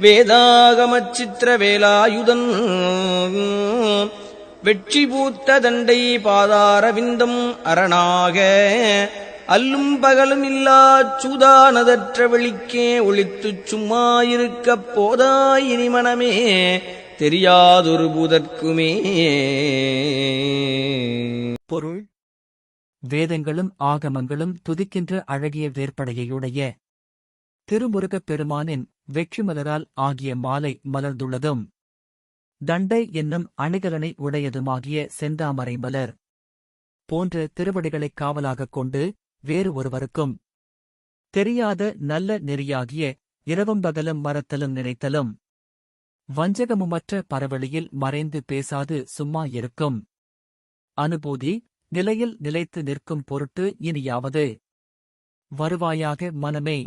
வேதாகமச் சித்திர வேலாயுதன் வெற்றி பூத்த தண்டை பாதாரவிந்தம் அரணாக. அல்லும் பகலும் இல்லாச் சூதானதற்ற வெளிக்கே ஒளித்துச் சும்மா இருக்கப் போதாயினி மனமே தெரியாதொரு புதற்குமே. பொருள் வேதங்களும் ஆகமங்களும் துதிக்கின்ற அழகிய வேற்படையுடைய திருமுருகப் பெருமானின் வெற்றிமலரால் ஆகிய மாலை மலர்ந்துள்ளதும். தண்டை என்னும் அணிகலனை உடையதுமாகிய செந்தாமரை மலர் போன்ற திருவடிகளைக் காவலாகக் கொண்டு வேறு ஒருவருக்கும் தெரியாத நல்ல நெறியாகிய இரவும் பகலும் மறத்தலும் நினைத்தலும். வஞ்சகமுமற்ற பரவெளியில் மறைந்து பேசாது சும்மா இருக்கும். அனுபூதி நிலையில் நிலைத்து நிற்கும் பொருட்டு இனியாவது. வருவாயாக மனமே.